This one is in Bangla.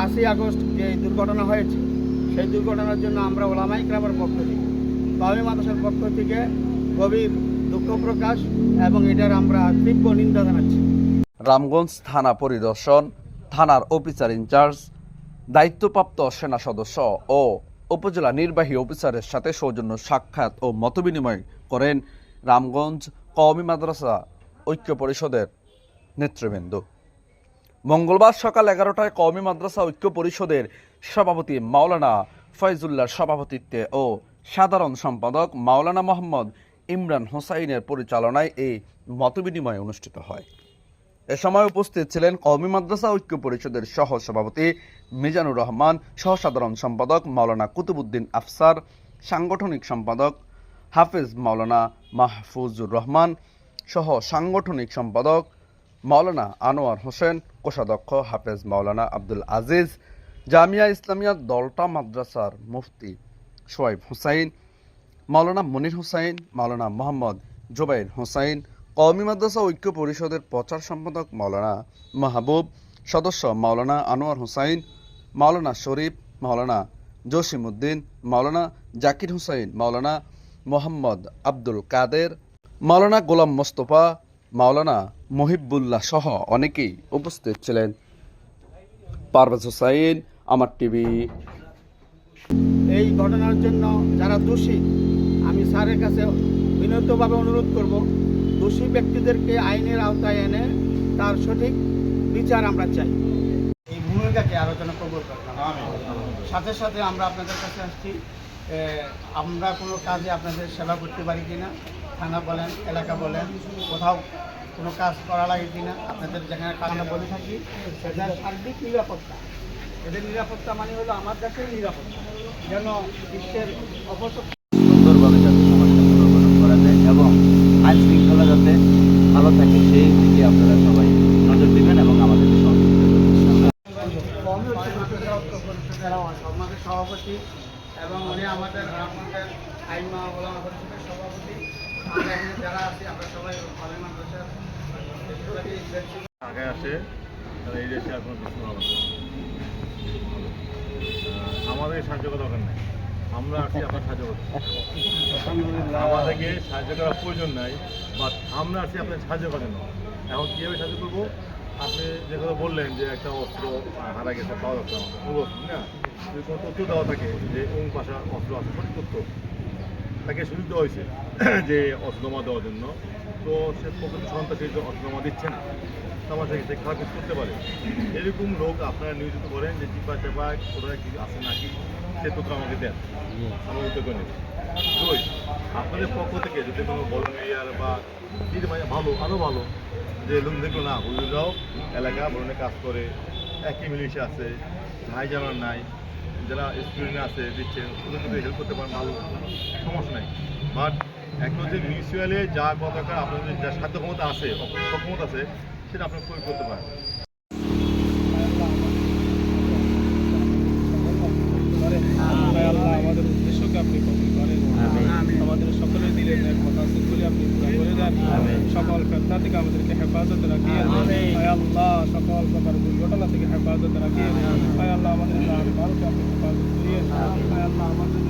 পাঁচই আগস্ট যে দুর্ঘটনা হয়েছে, সেই দুর্ঘটনার জন্য আমরা ওলামাই ক্রামের পক্ষ থেকে কওমি মাদ্রাসার পক্ষ থেকে গভীর দুঃখ প্রকাশ এবং এটার আমরা তীব্র নিন্দা জানাচ্ছি। রামগঞ্জ থানা পরিদর্শন, থানার অফিসার ইনচার্জ, দায়িত্বপ্রাপ্ত সেনা সদস্য ও উপজেলা নির্বাহী অফিসারের সাথে সৌজন্য সাক্ষাৎ ও মতবিনিময় করেন রামগঞ্জ কওমি মাদ্রাসা ঐক্য পরিষদের নেতৃবৃন্দ। মঙ্গলবার সকাল এগারোটায় কওমি মাদ্রাসা ঐক্য পরিষদের সভাপতি মাওলানা ফয়জুল্লাহর সভাপতিত্বে ও সাধারণ সম্পাদক মাওলানা মোহাম্মদ ইমরান হোসাইনের পরিচালনায় এই মতবিনিময় অনুষ্ঠিত হয়। এ সময় উপস্থিত ছিলেন কওমি মাদ্রাসা ঐক্য পরিষদের সহ সভাপতি মিজানুর রহমান সহ সাধারণ সম্পাদক মাওলানা কুতুবুদ্দিন আফসার, সাংগঠনিক সম্পাদক হাফেজ মাওলানা মাহফুজুর রহমান, সহ সাংগঠনিক সম্পাদক মাওলানা আনোয়ার হোসেন, কোষাধ্যক্ষ হাফেজ মাওলানা আব্দুল আজিজ, জামিয়া ইসলামিয়া দলটা মাদ্রাসার মুফতি সোয়াইব হুসাইন, মাওলানা মনির হুসাইন, মাওলানা মোহাম্মদ জোবাইর হুসাইন, কওমি মাদ্রাসা ঐক্য পরিষদের প্রচার সম্পাদক মাওলানা মাহবুব, সদস্য মাওলানা আনোয়ার হুসাইন, মাওলানা শরীফ, মাওলানা জসিমউদ্দিন, মাওলানা জাকির হুসাইন, মাওলানা মোহাম্মদ আব্দুল কাদের, মাওলানা গোলাম মোস্তফা, মাওলানা মহিবুল্লাহ সহ অনেকেই উপস্থিত ছিলেন। পারভেজ হুসাইন আমার টিভি। এই ঘটনার জন্য যারা দোষী আমি স্যারের কাছে বিনীতভাবে অনুরোধ করব দোষী ব্যক্তিদেরকে আইনের আওতায় এনে তার সঠিক বিচার আমরা চাই। এই ভূমিকাকে আলোচনা কবুল করলাম সাথে সাথে আমরা আপনাদের কাছে আসছি। আমরা কোনো কাজে আপনাদের সেবা করতে পারি কিনা থানা বলেন এলাকা বলেন কোথাও কোনো কাজ করা লাগে কিনা, আপনাদের যেখানে আমরা বলে থাকি সেটার সার্বিক নিরাপত্তা। এদের নিরাপত্তা মানে হলো আমার দেশের নিরাপত্তা, যেন বিশ্বের অপশক্তি সুন্দরভাবে যায় এবং আইন যাতে ভালো থাকে, সেই সবাই নজর এবং সভাপতি এবং উনি আমাদের আইন পরিষদের সভাপতি। আমরা এখানে যারা আছি, আমরা সবাই ভালো মাদ্রাসার আগে আসে, তাহলে এই দেশে আর কোনো কিছু হবে। আমাদের সাহায্য করার দরকার নেই। আমরা আছি আপনার সাহায্য করতে। আমাদেরকে সাহায্য করার প্রয়োজন নাই বাট আমরা আছি আপনার সাহায্য করার জন্য। এখন কীভাবে সাহায্য করব? আপনি যে কথা বললেন যে একটা অস্ত্র হারা গেছে, পাওয়া যাচ্ছে অস্ত্র, না? যদি কোনো তথ্য দেওয়া থাকে যে কোন পাশা অস্ত্র আছে, সঠিক তথ্য, তাকে সুযোগ দেওয়া হয়েছে যে অস্ত্রমা দেওয়ার জন্য তো সে প্রকৃত যে অস্ত্রমা দিচ্ছে না সমাজ থেকে সে খারাপ করতে পারে। এরকম লোক আপনারা নিয়োজিত করেন যে চিপা চাপা কোথায় কি আছে নাকি, সে তথ্য আমাকে দেন। আমার উদ্যোগ নেই দুই, আপনাদের পক্ষ থেকে যদি কোনো ভলেন্টিয়ার বা যদি মানে ভালো আরও ভালো, যে লোক দেখল না হুজুরাও এলাকা বরণে কাজ করে, একই মিলিশে আছে ভাই জানার নাই, যারা স্টুডেন্ট আছে দিচ্ছে ওদের যদি হেল্প করতে পারেন ভালো বাট একটা হচ্ছে মিউচুয়ালে যা কথা আপনাদের যা সাধ্য ক্ষমতা আছে সক্ষমতা আছে সেটা আপনি প্রয়োগ করতে পারেন। আমাদের উদ্দেশ্যকে আপনি কবুল করেন। আমাদের সকলের দিলের ন্যাক মতাসিদগুলি আপনি পুরা করে দেন। সকল ফেতনা থেকে আমাদেরকে হেফাজত রাখিয়ে আল্লাহ সকল প্রকার দুর্ঘটনা থেকে হেফাজত রাখিয়ে আল্লাহ আমাদের আপনি হেফাজত করিয়ে আল্লাহ আমাদের